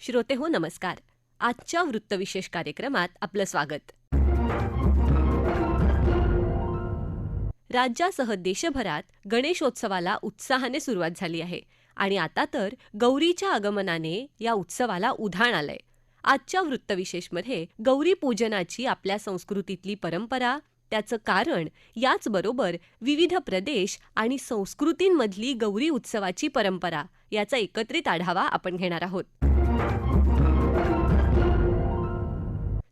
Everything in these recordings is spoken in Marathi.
श्रोते हो नमस्कार. आजच्या वृत्तविशेष कार्यक्रमात आपलं स्वागत. राज्यासह देशभरात गणेशोत्सवाला उत्साहाने सुरुवात झाली आहे आणि आता तर गौरीच्या आगमनाने या उत्सवाला उधाण आलंय. आजच्या वृत्तविशेषमध्ये गौरी पूजनाची आपल्या संस्कृतीतली परंपरा त्याचं कारण याचबरोबर विविध प्रदेश आणि संस्कृतींमधली गौरी उत्सवाची परंपरा याचा एकत्रित आढावा आपण घेणार आहोत.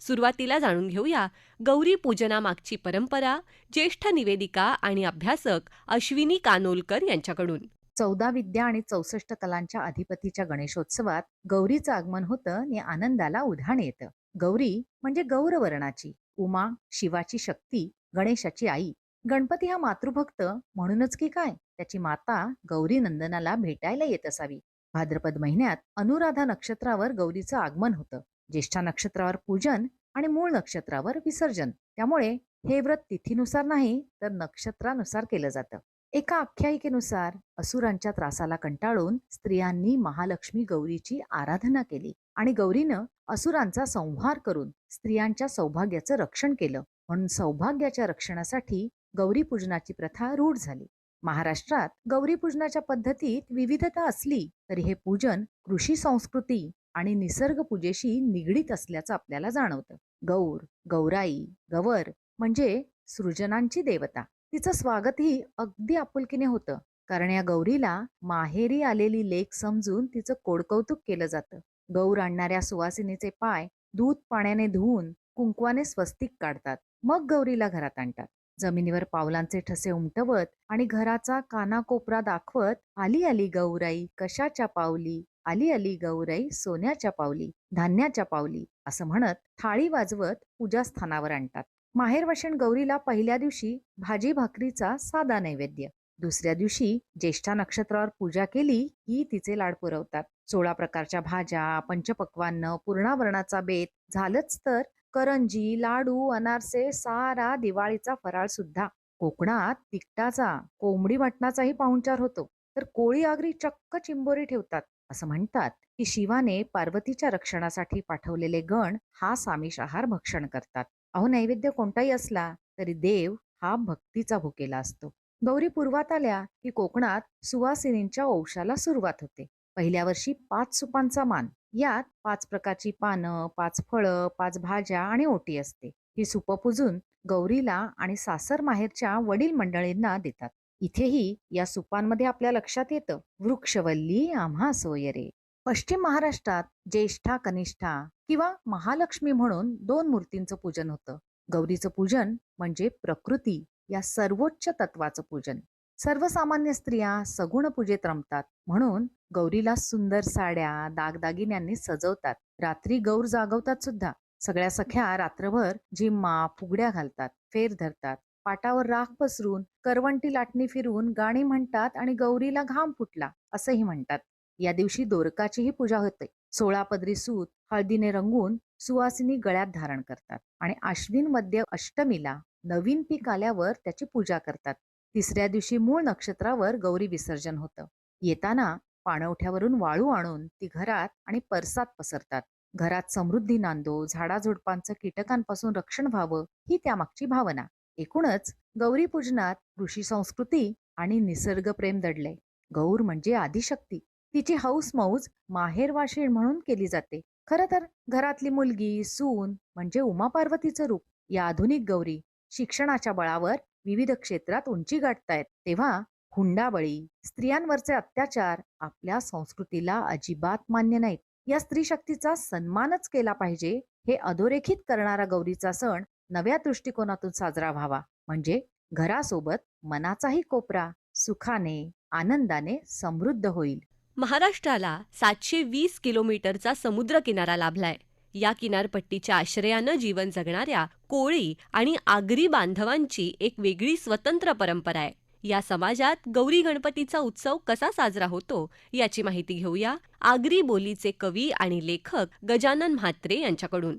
सुरुवातीला जाणून घेऊया गौरी पूजनामागची परंपरा ज्येष्ठ निवेदिका आणि अभ्यासक अश्विनी कानोलकर यांच्याकडून. चौदा विद्या आणि चौसष्ट कलांच्या अधिपतीच्या गणेशोत्सवात गौरीचं आगमन होतं आणि आनंदाला उधाण येतं. गौरी म्हणजे गौरवर्णाची उमा शिवाची शक्ती गणेशाची आई. गणपती हा मातृभक्त म्हणूनच की काय? त्याची माता गौरी नंदनाला भेटायला येत असावी. भाद्रपद महिन्यात अनुराधा नक्षत्रावर गौरीचं आगमन होतं. ज्येष्ठा नक्षत्रावर पूजन आणि मूळ नक्षत्रावर विसर्जन. त्यामुळे हे व्रत तिथीनुसार नाही तर नक्षत्रानुसार केलं जातं. एका आख्यायिकेनुसार असुरांच्या त्रासाला कंटाळून स्त्रियांनी महालक्ष्मी गौरीची आराधना केली आणि गौरीनं असुरांचा संहार करून स्त्रियांच्या सौभाग्याचं रक्षण केलं. म्हणून सौभाग्याच्या रक्षणासाठी गौरी पूजनाची प्रथा रूढ झाली. महाराष्ट्रात गौरी पूजनाच्या पद्धतीत विविधता असली तरी हे पूजन कृषी संस्कृती आणि निसर्ग पूजेशी निगडीत असल्याचं आपल्याला जाणवतं. गौर गौराई गवर म्हणजे सृजनांची देवता. तिचं स्वागतही अगदी आपुलकीने होतं. कारण या गौरीला माहेरी आलेली लेख समजून तिचं कोडकौतुक केलं जातं. गौर आणणाऱ्या सुवासिनीचे पाय दूध पाण्याने धुवून कुंकवाने स्वस्तिक काढतात. मग गौरीला घरात आणतात. जमिनीवर पावलांचे ठसे उमटवत आणि घराचा कानाकोपरा दाखवत आली आली गौराई कशाच्या पावली? आली आली गौराई सोन्याच्या पावली धान्याच्या पावली असं म्हणत थाळी वाजवत पूजास्थानावर आणतात. माहेरवाशीण गौरीला पहिल्या दिवशी भाजी भाकरीचा साधा नैवेद्य. दुसऱ्या दिवशी ज्येष्ठा नक्षत्रावर पूजा केली की तिचे लाड पुरवतात. सोळा प्रकारच्या भाज्या पंचपक्वान्न पूर्णावरणाचा बेत झालंच तर करंजी लाडू अनारसे सारा दिवाळीचा फराळ सुद्धा. कोकणात तिकटाचा कोंबडी मटणाचाही पाहुणचार होतो. तर कोळी आगरी चक्क चिंबोरी ठेवतात. असं म्हणतात की शिवाने पार्वतीच्या रक्षणासाठी पाठवलेले गण हा सामिष आहार भक्षण करतात. अहो नैवेद्य कोणताही असला तरी देव हा भक्तीचा भुकेला असतो. गौरी पूर्वात आल्या की कोकणात सुवासिनींच्या वंशाला सुरुवात होते. पहिल्या वर्षी पाच सुपांचा मान. यात पाच प्रकारची पानं पाच फळं पाच भाज्या आणि ओटी असते. ही सुप पुजून गौरीला आणि सासर माहेरच्या वडील मंडळींना देतात. इथेही या सुपांमध्ये आपल्या लक्षात येतं वृक्षवल्ली आम्हा सोयरे. पश्चिम महाराष्ट्रात ज्येष्ठा कनिष्ठा किंवा महालक्ष्मी म्हणून दोन मूर्तींचं पूजन होतं. गौरीचं पूजन म्हणजे प्रकृती या सर्वोच्च तत्वाचं पूजन. सर्वसामान्य स्त्रिया सगुण पूजेत रमतात म्हणून गौरीला सुंदर साड्या दागदागिन्यांनी सजवतात. रात्री गौर जागवतात सुद्धा. सगळ्या सख्या रात्रभर झिम्मा फुगड्या घालतात फेर धरतात. पाटावर राख पसरून करवंटी लाटणी फिरून गाणी म्हणतात आणि गौरीला घाम फुटला असंही म्हणतात. या दिवशी दोरकाचीही पूजा होते. सोळा पदरी सूत हळदीने रंगून सुवासिनी गळ्यात धारण करतात आणि आश्विन मध्य अष्टमीला नवीन पीक आल्यावर त्याची पूजा करतात. तिसऱ्या दिवशी मूळ नक्षत्रावर गौरी विसर्जन होतं. येताना पाणवठ्यावरून वाळू आणून ती घरात आणि परसात पसरतात. घरात समृद्धी नांदो झाडाझुडपांचं कीटकांपासून रक्षण व्हावं ही त्यामागची भावना. एकूणच गौरी पूजनात ऋषी संस्कृती आणि निसर्ग प्रेम दडले. गौर म्हणजे आदिशक्ती. तिची हौस मौज माहेरवाशीण म्हणून केली जाते. खर तर घरातली मुलगी सून म्हणजे उमा पार्वतीचं रूप. या आधुनिक गौरी शिक्षणाच्या बळावर विविध क्षेत्रात उंची गाठतायत. तेव्हा हुंडाबळी स्त्रियांवरचे अत्याचार आपल्या संस्कृतीला अजिबात मान्य नाहीत. या स्त्री शक्तीचा सन्मानच केला पाहिजे हे अधोरेखित करणारा गौरीचा सण नव्या दृष्टिकोनातून साजरा व्हावा. म्हणजे घरासोबत मनाचाही कोपरा सुखाने आनंदाने समृद्ध होईल. महाराष्ट्राला सातशे वीस किलोमीटरचा समुद्र किनारा लाभलाय. या किनारपट्टीच्या आश्रयानं जीवन जगणाऱ्या कोळी आणि आगरी बांधवांची एक वेगळी स्वतंत्र परंपरा आहे. या समाजात गौरी गणपतीचा उत्सव कसा साजरा होतो याची माहिती घेऊया आगरी बोलीचे कवी आणि लेखक गजानन म्हात्रे यांच्याकडून.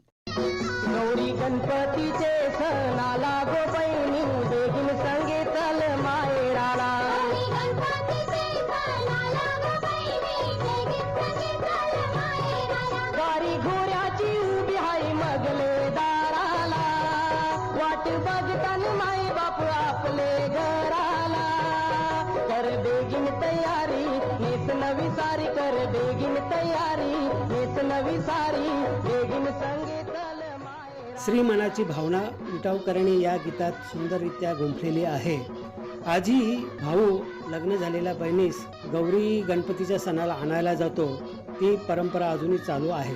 गणपतीचे सणाला गो बहिणी बेगीन संगे चल माहेराला गारी घोऱ्याची उभी हाय मगले दाराला. वाट बघतान माय बापू आपले घराला. कर बेगीन तयारी नेस नवी सारी कर बेगीन तयारी नेस नवी सारी बेगीन सारी मायरा मनाची भावना उठाव करणे या गीतात सुंदररित्या गुंफलेली आहे. आजही भाऊ लग्न झालेल्या बहिणीस गौरी गणपतीच्या सणाला आणायला जातो. ती परंपरा अजूनही चालू आहे.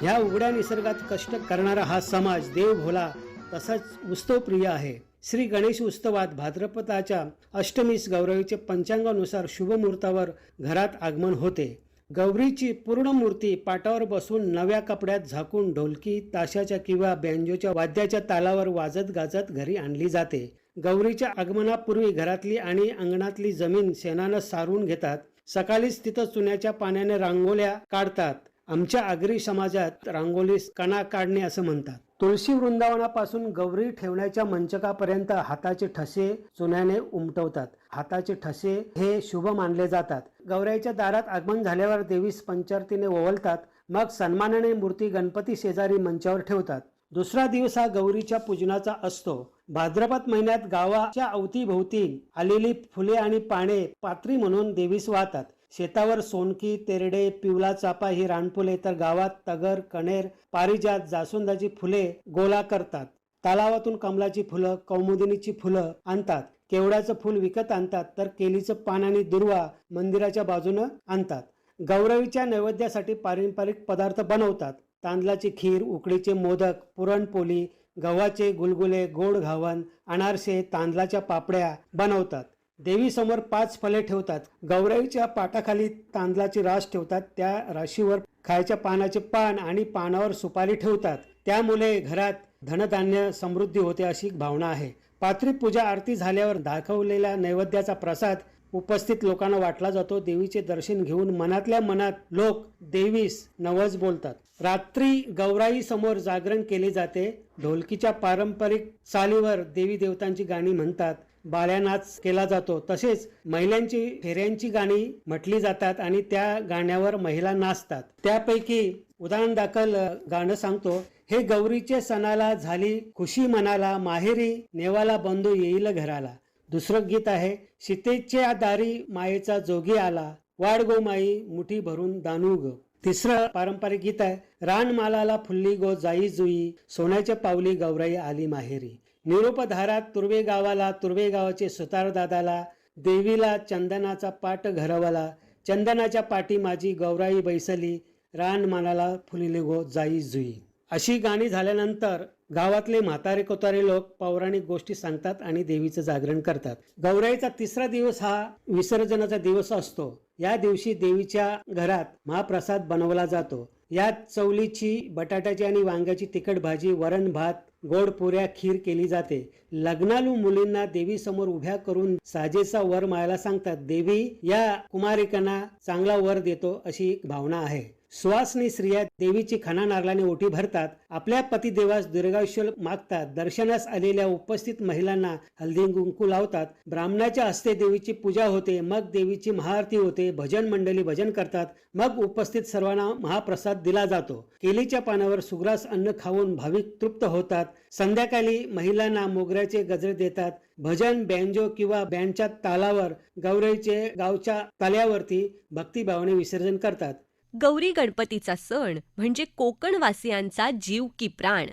ह्या उघड्या निसर्गात कष्ट करणारा हा समाज देव भोला तसाच उत्सवप्रिय आहे. श्री गणेश उत्सवात भाद्रपदाच्या अष्टमीस गौरवीचे पंचांगानुसार शुभ मुहूर्तावर घरात आगमन होते. गौरीची पूर्ण मूर्ती पाटावर बसून नव्या कपड्यात झाकून ढोलकी ताशाच्या किंवा बँजोच्या वाद्याच्या तालावर वाजत गाजत घरी आणली जाते. गौरीच्या आगमनापूर्वी घरातली आणि अंगणातली जमीन शेणानं सारून घेतात. सकाळीच तिथं चुन्याच्या पाण्याने रांगोळ्या काढतात. आमच्या आगरी समाजात रांगोलीस कणा काढणे असं म्हणतात. तुळशी वृंदावनापासून गौरी ठेवण्याच्या मंचकापर्यंत हाताचे ठसे चुन्याने उमटवतात. हाताचे ठसे हे शुभ मानले जातात. गौऱ्याच्या दारात आगमन झाल्यावर देवीस पंचारतीने ओवलतात. मग सन्मानाने मूर्ती गणपती शेजारी मंचावर ठेवतात. दुसरा दिवस हा गौरीच्या पूजनाचा असतो. भाद्रपद महिन्यात गावाच्या अवतीभोवती आलेली फुले आणि पाने पात्री म्हणून देवीस वाहतात. शेतावर सोनकी तेरडे पिवला चापा ही रानफुले तर गावात तगर कणेर पारिजात जास्वंदाची फुले गोला करतात. तलावातून कमलाची फुलं कौमुदिनीची फुलं आणतात. केवड्याचं फुल विकत आणतात तर केलीचं पान आणि दुर्वा मंदिराच्या बाजूनं आणतात. गौरवीच्या नैवेद्यासाठी पारंपरिक पदार्थ बनवतात. तांदळाची खीर उकडीचे मोदक पुरणपोळी गव्हाचे गुलगुले गोड घावन अनारसे तांदळाच्या पापड्या बनवतात. देवीसमोर पाच फले ठेवतात. गौराईच्या पाटाखाली तांदळाची रास ठेवतात. त्या राशीवर खायच्या पानाचे पान आणि पानावर सुपारी ठेवतात. त्यामुळे घरात धनधान्य समृद्धी होते अशी भावना आहे. पात्री पूजा आरती झाल्यावर दाखवलेल्या नैवेद्याचा प्रसाद उपस्थित लोकांना वाटला जातो. देवीचे दर्शन घेऊन मनातल्या मनात लोक देवीस नवज बोलतात. रात्री गौराई समोर जागरण केले जाते. ढोलकीच्या पारंपरिक चालीवर देवी देवतांची गाणी म्हणतात. बाळ्या नाच केला जातो. तसेच महिलांची फेऱ्यांची गाणी म्हटली जातात आणि त्या गाण्यावर महिला नाचतात. त्यापैकी उदाहरण दाखल गाणं सांगतो. हे गौरीचे सणाला झाली खुशी मनाला माहेरी नेवाला बंधू येईल घराला. दुसरं गीत आहे सीतेच्या दारी मायेचा जोगी आला. वाड गो माई मुठी भरून दानू ग. तिसरं पारंपरिक गीत आहे रानमालाला फुल्ली गो जाई जुई सोन्याच्या पावली गौराई आली माहेरी. निरुपधारात तुर्वे गावाला तुर्वे गावाचे सुतारदादाला देवीला चंदनाचा पाट घरवला चंदनाच्या पाठी माझी गौराई बैसली रान मानाला फुलिले गो जाई जुई. अशी गाणी झाल्यानंतर गावातले म्हातारे कोतारे लोक पौराणिक गोष्टी सांगतात आणि देवीचं जागरण करतात. गौराईचा तिसरा दिवस हा विसर्जनाचा दिवस असतो. या दिवशी देवीच्या घरात महाप्रसाद बनवला जातो. यात चवलीची बटाट्याची आणि वांग्याची तिखट भाजी वरण भात गोड पुऱ्या खीर केली जाते. लग्नालू मुलींना देवीसमोर उभ्या करून साजेचा वर मायला सांगतात. देवी या कुमारिकांना चांगला वर देतो अशी एक भावना आहे. सुवासनी स्त्रिया देवीची खणा नारळाने ओटी भरतात. आपल्या पतिदेवास दीर्घायुष्य मागतात. दर्शनास आलेल्या उपस्थित महिलांना हल्दी कुंकू लावतात. ब्राह्मणाच्या हस्ते देवीची पूजा होते. मग देवीची महाआरती होते. भजन मंडळी भजन करतात. मग उपस्थित सर्वांना महाप्रसाद दिला जातो. केलीच्या पानावर सुग्रास अन्न खाऊन भाविक तृप्त होतात. संध्याकाळी महिलांना मोगऱ्याचे गजरे देतात. भजन बँजो किंवा बँडच्या तालावर गौराईचे गावच्या तल्यावरती भक्तिभावाने विसर्जन करतात. गौरी गणपतीचा सण म्हणजे कोकणवासियांचा जीव की प्राण.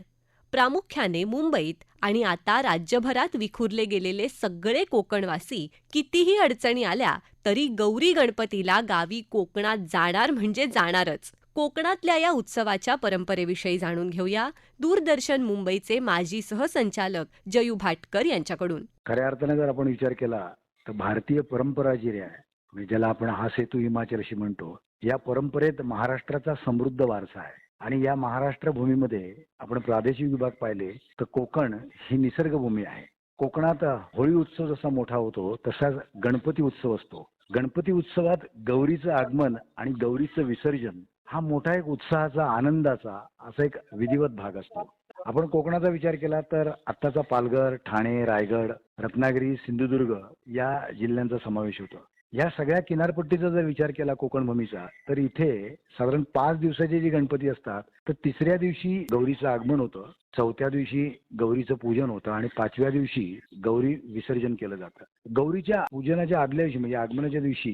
प्रामुख्याने मुंबईत आणि आता राज्यभरात विखुरले गेलेले सगळे कोकणवासी कितीही अडचणी आल्या तरी गौरी गणपतीला गावी कोकणात जाणार म्हणजे जाणारच. कोकणातल्या या उत्सवाच्या परंपरेविषयी जाणून घेऊया. दूरदर्शन मुंबईचे माजी सहसंचालक जयू भाटकर यांच्याकडून. खऱ्या अर्थाने जर आपण विचार केला तर भारतीय परंपरा जी आहे म्हणजे ज्याला आपण हा सेतू हिमाचल अशी म्हणतो या परंपरेत महाराष्ट्राचा समृद्ध वारसा आहे. आणि या महाराष्ट्र भूमीमध्ये आपण प्रादेशिक विभाग पाहिले तर कोकण ही निसर्गभूमी आहे. कोकणात होळी उत्सव जसा मोठा होतो तसाच गणपती उत्सव असतो. गणपती उत्सवात गौरीचं आगमन आणि गौरीचं विसर्जन हा मोठा एक उत्साहाचा आनंदाचा असा एक विधिवत भाग असतो. आपण कोकणाचा विचार केला तर आत्ताचा पालघर ठाणे रायगड रत्नागिरी सिंधुदुर्ग या जिल्ह्यांचा समावेश होतो. या सगळ्या किनारपट्टीचा जर विचार केला कोकण भूमीचा तर इथे साधारण पाच दिवसाचे जे गणपती असतात तर तिसऱ्या दिवशी गौरीचं आगमन होतं चौथ्या दिवशी गौरीचं पूजन होतं आणि पाचव्या दिवशी गौरी विसर्जन केलं जातं. गौरीच्या पूजनाच्या आदल्या दिवशी म्हणजे आगमनाच्या दिवशी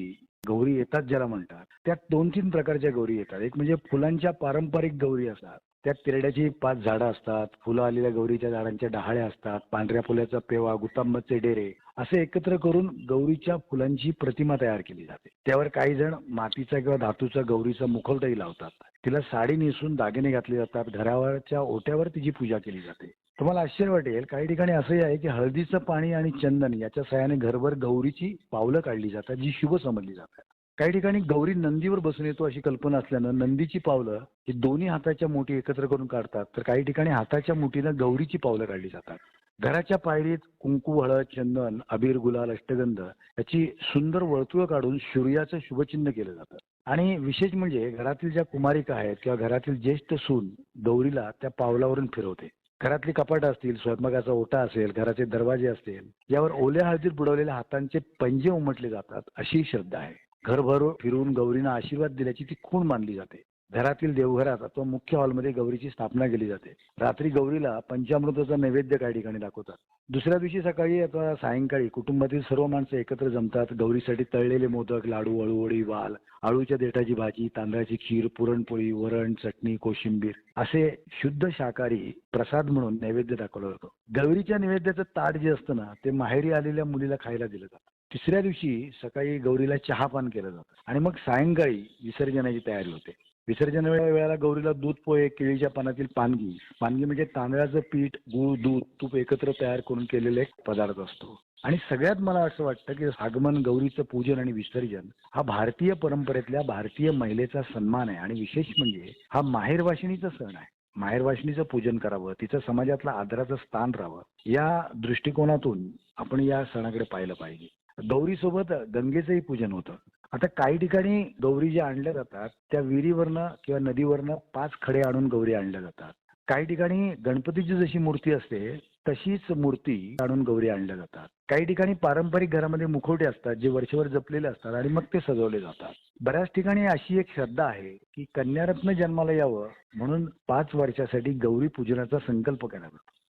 गौरी येतात ज्याला म्हणतात त्यात दोन तीन प्रकारच्या गौरी येतात. एक म्हणजे फुलांच्या पारंपरिक गौरी असतात त्यात तिरड्याची पाच झाडं असतात फुलं आलेल्या गौरीच्या झाडांच्या डहाळ्या असतात पांढऱ्या फुलाचा पेवा गुतांबाचे डेरे असे एकत्र करून गौरीच्या फुलांची प्रतिमा तयार केली जाते. त्यावर काही जण मातीचा किंवा धातूचा गौरीचा मुखवटाही लावतात. तिला साडी नेसून दागिने घातले जातात घरावरच्या ओट्यावर तिची पूजा केली जाते. तुम्हाला आश्चर्य वाटेल काही ठिकाणी असंही आहे की हळदीचं पाणी आणि चंदन याच्या सहाय्याने घरभर गौरीची पावलं काढली जातात जी शुभ समजली जातात. काही ठिकाणी गौरी नंदीवर बसून येतो अशी कल्पना असल्यानं नंदीची पावलं ही दोन्ही हाताच्या मुठी एकत्र करून काढतात. तर काही ठिकाणी हाताच्या मुठीनं गौरीची पावलं काढली जातात. घराच्या पायरीत कुंकू हळद चंदन अबीर गुलाल अष्टगंध याची सुंदर वर्तुळ काढून सूर्याचं शुभचिन्ह केलं जातं. आणि विशेष म्हणजे घरातील ज्या कुमारिका आहेत किंवा घरातील ज्येष्ठ सून गौरीला त्या पावलावरून फिरवते. घरातली कपाटं असतील स्वयंपाकाचा ओटा असेल घराचे दरवाजे असतील यावर ओल्या हळदीत बुडवलेल्या हातांचे पंजे उमटले जातात अशी श्रद्धा आहे. घरभर फिरून गौरीनं आशीर्वाद दिल्याची ती खूण मानली जाते. घरातील देवघरात अथवा मुख्य हॉलमध्ये गौरीची स्थापना केली जाते. रात्री गौरीला पंचामृताचा नैवेद्य काही ठिकाणी दाखवतात. दुसऱ्या दिवशी सकाळी अथवा सायंकाळी कुटुंबातील सर्व माणसं एकत्र जमतात. गौरीसाठी तळलेले मोदक लाडू अळूवळी वाल आळूच्या देठाची भाजी तांदळाची खीर पुरणपोळी वरण चटणी कोशिंबीर असे शुद्ध शाकाहारी प्रसाद म्हणून नैवेद्य दाखवला जातो. गौरीच्या नैवेद्याचं ताट जे असतं ना ते माहेरी आलेल्या मुलीला खायला दिलं जातं. तिसऱ्या दिवशी सकाळी गौरीला चहापान केलं जातं. आणि मग सायंकाळी विसर्जनाची तयारी होते. विसर्जन वेळे- वेळेला गौरीला दूध पोहे केळीच्या पानातील पानगी. पानगी म्हणजे तांदळाचं पीठ गूळ दूध तूप एकत्र तयार करून केलेला एक पदार्थ असतो. आणि सगळ्यात मला असं वाटतं की आगमन गौरीचं पूजन आणि विसर्जन हा भारतीय परंपरेतल्या भारतीय महिलेचा सन्मान आहे. आणि विशेष म्हणजे हा माहेरवाशिणीचा सण आहे. माहेरवाशिणीचं पूजन करावं तिचं समाजातलं आदराचं स्थान राहावं या दृष्टिकोनातून आपण या सणाकडे पाहिलं पाहिजे. गौरीसोबत गंगेचंही पूजन होतं. आता काही ठिकाणी गौरी ज्या आणल्या जातात त्या विहिरीवरनं किंवा नदीवरनं पाच खडे आणून गौरी आणल्या जातात. काही ठिकाणी गणपतीची जशी मूर्ती असते तशीच मूर्ती आणून गौरी आणल्या जातात. काही ठिकाणी पारंपरिक घरामध्ये मुखवटे असतात जे वर्षभर जपलेले असतात आणि मग ते सजवले जातात. बऱ्याच ठिकाणी अशी एक श्रद्धा आहे की कन्यारत्न जन्माला यावं म्हणून पाच वर्षासाठी गौरी पूजनाचा संकल्प करावा.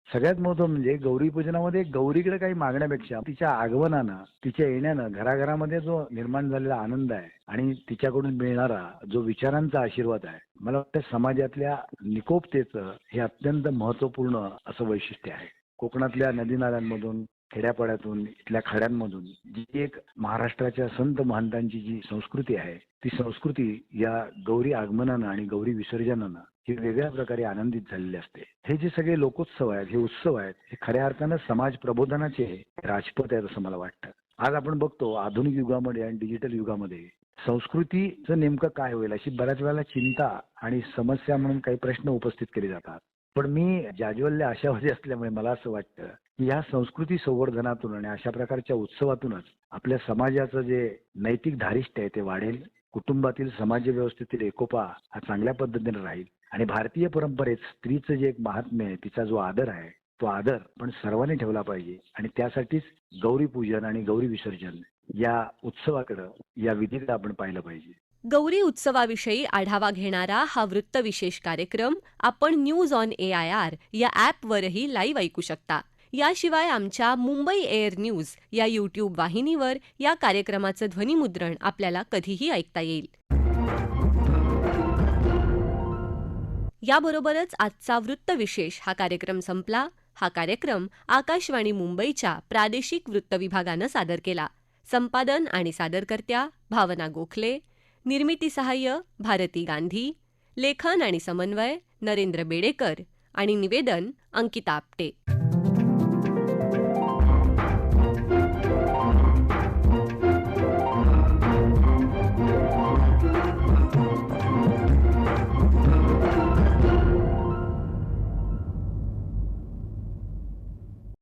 सगळ्यात महत्त्व म्हणजे गौरी पूजनामध्ये गौरीकडे काही मागण्यापेक्षा तिच्या आगमनानं तिच्या येण्यानं घराघरामध्ये जो निर्माण झालेला आनंद आहे आणि तिच्याकडून मिळणारा जो विचारांचा आशीर्वाद आहे मला वाटतं समाजातल्या निकोपतेचं हे अत्यंत महत्त्वपूर्ण असं वैशिष्ट्य आहे. कोकणातल्या नदी नाल्यांमधून खेड्यापाड्यातून इथल्या खड्यांमधून जी एक महाराष्ट्राच्या संत महंतांची जी संस्कृती आहे ती संस्कृती या गौरी आगमनानं आणि गौरी विसर्जनानं ही वेगळ्या प्रकारे आनंदित झालेली असते. हे जे सगळे लोकोत्सव आहेत हे उत्सव आहेत हे खऱ्या अर्थानं समाज प्रबोधनाचे राजपथ आहेत असं मला वाटतं. आज आपण बघतो आधुनिक युगामध्ये आणि डिजिटल युगामध्ये संस्कृतीचं नेमकं काय होईल अशी बऱ्याच वेळेला चिंता आणि समस्या म्हणून काही प्रश्न उपस्थित केले जातात. पण मी जाज्वल्य आशावादी असल्यामुळे मला असं वाटतं की ह्या संस्कृती संवर्धनातून आणि अशा प्रकारच्या उत्सवातूनच आपल्या समाजाचं जे नैतिक धारिष्ट आहे ते वाढेल. कुटुंबातील समाज व्यवस्थेतील एकोपा हा चांगल्या पद्धतीने राहील. आणि भारतीय परंपरेत स्त्रीचं जे एक महात्म्य आहे तिचा जो आदर आहे तो आदर पण सर्वांनी ठेवला पाहिजे. आणि त्यासाठीच गौरी पूजन आणि गौरी विसर्जन या उत्सवाकडं या विधीकडे आपण पाहिलं पाहिजे. गौरी उत्सवाविषयी आढावा घेणारा हा वृत्तविशेष कार्यक्रम आपण news on A I R या ॲपवरही लाईव्ह ऐकू शकता. याशिवाय आमच्या मुंबई एअर न्यूज या यूट्यूब वाहिनीवर या कार्यक्रमाचं ध्वनिमुद्रण आपल्याला कधीही ऐकता येईल. याबरोबरच आजचा वृत्तविशेष हा कार्यक्रम संपला. हा कार्यक्रम आकाशवाणी मुंबईच्या प्रादेशिक वृत्त विभागानं सादर केला. संपादन आणि सादरकर्त्या भावना गोखले निर्मिती सहाय्य भारती गांधी लेखन आणि समन्वय नरेंद्र बेडेकर आणि निवेदन अंकिता आपटे.